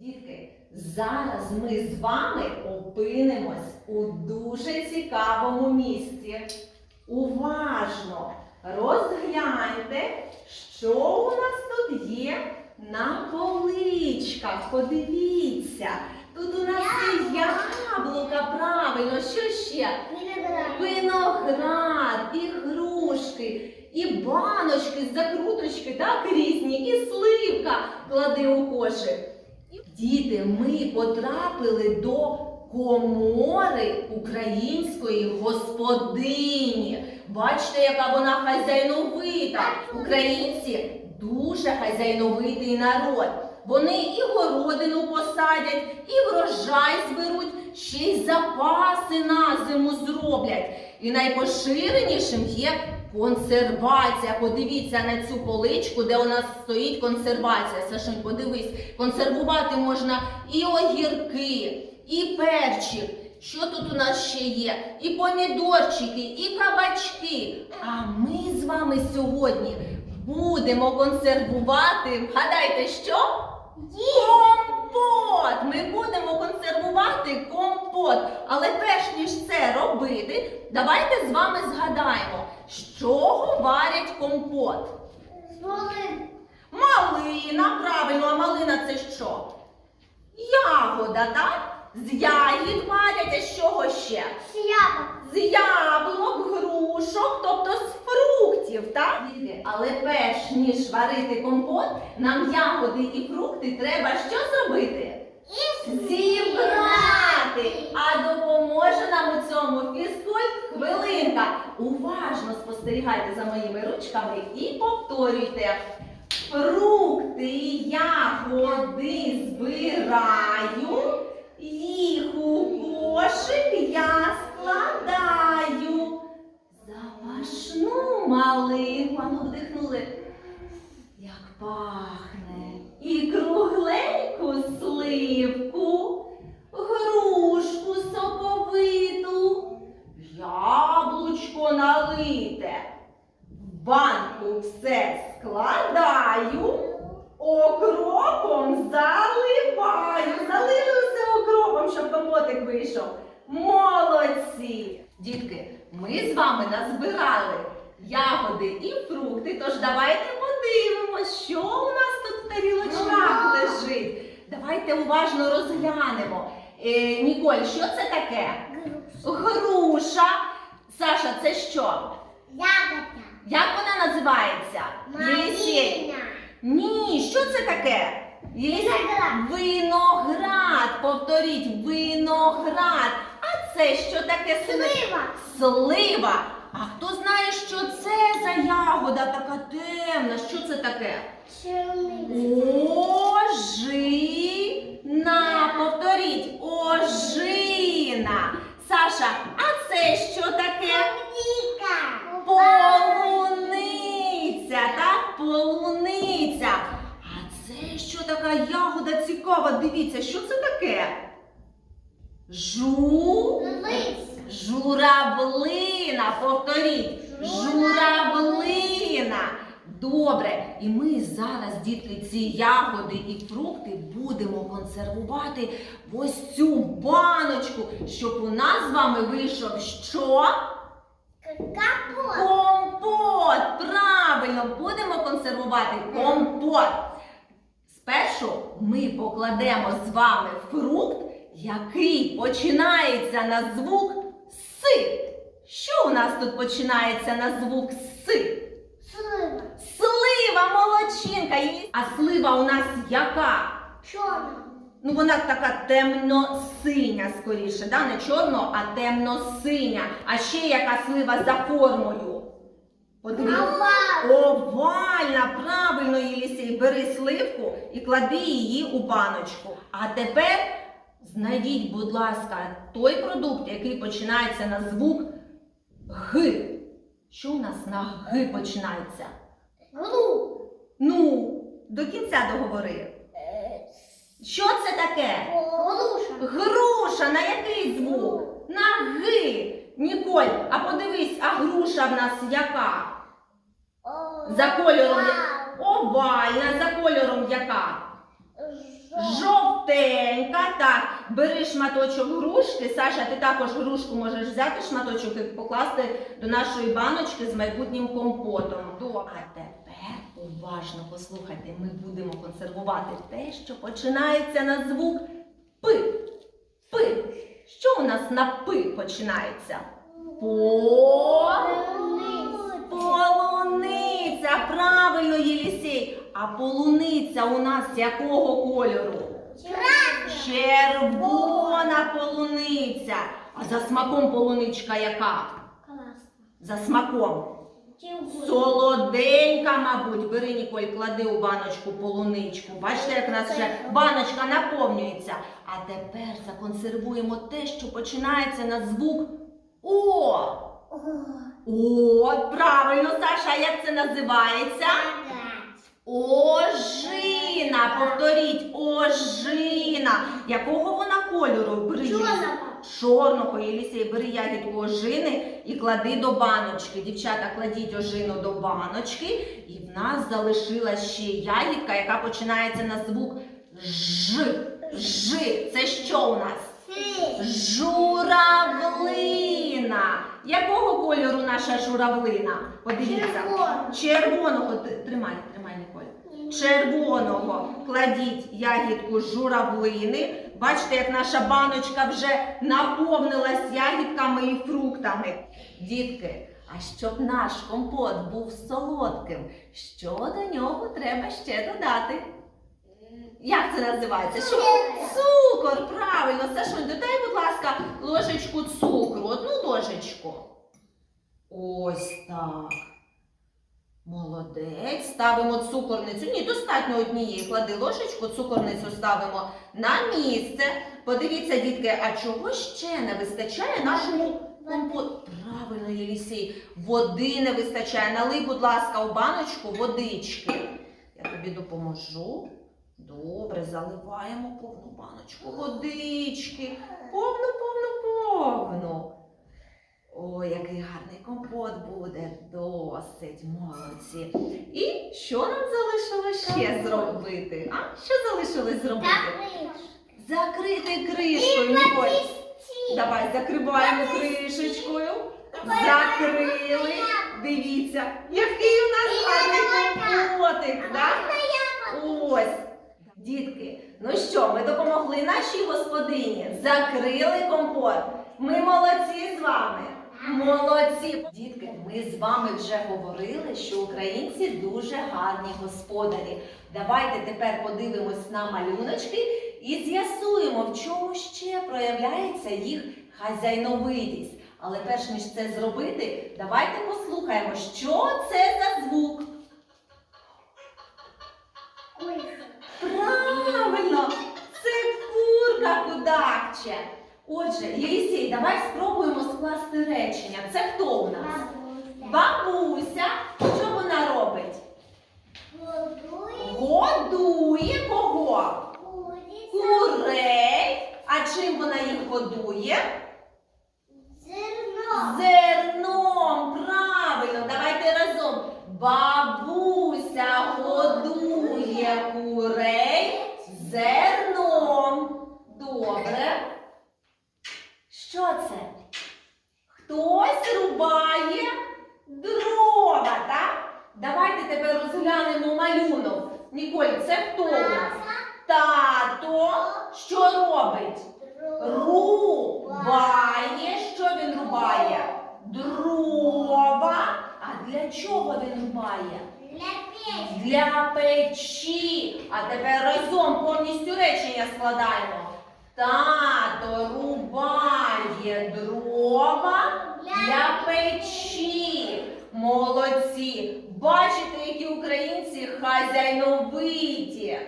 Дітки, зараз ми з вами опинимось у дуже цікавому місці. Уважно розгляньте, що у нас тут є на поличках. Подивіться, тут у нас є яблука, правильно, що ще? Виноград, і грушки, і баночки, закруточки, так різні, і сливка клади у кошик. Діти, ми потрапили до комори української господині. Бачите, яка вона хазяйновита. Українці дуже хазяйновитий народ. Вони і городину посадять, і врожай зберуть, ще й запаси на зиму зроблять. І найпоширенішим є консервація. Подивіться на цю поличку, де у нас стоїть консервація. Сашунь, подивись, консервувати можна і огірки, і перчик. Що тут у нас ще є? І помідорчики, і кабачки. А ми з вами сьогодні будемо консервувати. Вгадайте, що? Компот! Ми будемо консервувати компот. Але перш ніж це робити, давайте з вами згадаємо, з чого варять компот. Малина, правильно, а малина це що? Ягода, так? З ягід варять, а з чого ще? З яблук, грушок, тобто з фруктів, так? Діти, Але перш ніж варити компот, нам ягоди і фрукти треба що зробити? Зібрати! А допоможе нам у цьому фізкульт хвилинка. Уважно спостерігайте за моїми ручками і повторюйте. Фрукти, ягоди збираю, пахне і кругленьку сливку, грушку соковиту, яблучко налите. Банку все складаю, окропом заливаю. Залили все окропом, щоб компотик вийшов. Молодці! Дітки, ми з вами назбирали ягоди і фрукти, тож давайте подивимось, що у нас тут в тарілочках лежить. Давайте уважно розглянемо. Е, Ніколь, що це таке? Груша. Саша, це що? Як вона називається? Єлісей. Ні, що це таке? Єлісей. Виноград. Повторіть, виноград. А це що таке сина? Слива. А хто знає, що це за ягода така темна? Що це таке? Ожина. Повторіть, ожина. Саша, а це що таке? Полуниця, так? Полуниця. А це що така ягода цікава? Дивіться, що це таке? Жу. Журавлина, повторіть. Журавлина. Добре, і ми зараз, дітки, ці ягоди і фрукти будемо консервувати в ось цю баночку, щоб у нас з вами вийшов що? Компот! Правильно, будемо консервувати компот. Спершу ми покладемо з вами фрукт, який починається на звук С. Що у нас тут починається на звук С? Слива, молодчинка! Є- А слива у нас яка? Чорна. Ну, вона така темно-синя скоріше, да? не чорно, а темно-синя. А ще яка слива за формою? Подивіться. Овальна, правильно, Єлісій, бери сливку і клади її у баночку. А тепер знайдіть, будь ласка, той продукт, який починається на звук Г. Що у нас на Г починається? Ну, до кінця договори. Що це таке? Груша, на який звук? На Г. Ніколь, а подивись, а груша в нас яка? За кольором овальна, за кольором яка? Жовта. Солоденька. Так, бери шматочок грушки. Саша, ти також грушку можеш взяти шматочок і покласти до нашої баночки з майбутнім компотом. Добре. А тепер уважно послухайте, ми будемо консервувати те, що починається на звук П. П. Що у нас на П починається? По. Полуниця. Правильно, Єлісей. А полуниця у нас якого кольору? Червона полуниця. А за смаком полуничка яка? За смаком. Солоденька, мабуть. Бери, Ніколь, клади у баночку полуничку. Бачите, як у нас вже баночка наповнюється. А тепер законсервуємо те, що починається на звук О. О, правильно, Саша, як це називається? Ожина. Повторіть, ожина. Якого вона кольору? Бери Єлісей. Чорного Єлісей, бери ягідку ожини і клади до баночки. Дівчата, кладіть ожину до баночки. І в нас залишилась ще ягідка, яка починається на звук Ж. Ж. Це що у нас? Журавлина. Якого кольору наша журавлина? Подивіться. Червоного. Ти- Тримай. Червоного кладіть ягідку журавлини. Бачите, як наша баночка вже наповнилась ягідками і фруктами. Дітки, а щоб наш компот був солодким, що до нього треба ще додати? Як це називається? Що? Цукор, правильно. Сашунь, додай, будь ласка, ложечку цукру, одну ложечку. Ось так. Молодець. Ставимо цукорницю. Ні, достатньо однієї. Клади ложечку, цукорницю ставимо на місце. Подивіться, дітки, а чого ще не вистачає нашому компоту? Правильно, Єлісій, води не вистачає. Налий, будь ласка, у баночку водички. Я тобі допоможу. Добре, заливаємо повну баночку водички. Повну, повну, повну. Ой, який гарний компот буде. Досить молодці. І що нам залишилось ще зробити? А? Що залишилось зробити? Закрити кришкою. Ніколь. Давай закриваємо кришечкою. Закрили. Дивіться, який у нас гарний компотик. Да? Ось. Дітки, ну що, ми допомогли нашій господині, закрили компот. Ми молодці з вами. Молодці. Дітки, ми з вами вже говорили, що українці дуже гарні господарі. Давайте тепер подивимось на малюночки і з'ясуємо, в чому ще проявляється їх хазяйновитість. Але перш ніж це зробити, давайте послухаємо, що це за звук. Правильно, це курка кудахче. Отже, Єлісій, давай спробуємо скласти речення. Це хто у нас? Бабуся. Що вона робить? Годує кого? Курей. А чим вона їх годує? Зерном. Правильно, давайте разом. Бабуся годує курей зерном. Добре. Що це? Хтось рубає дрова, так? Давайте тепер розглянемо малюнок. Ніколь, це хто у нас? Тато. Що робить? Рубає. Що він рубає? Дрова. А для чого він рубає? Для печі. А тепер разом повністю речення складаємо. Тато рубає дрова для печі. Молодці! Бачите, які українці хазяйновиті!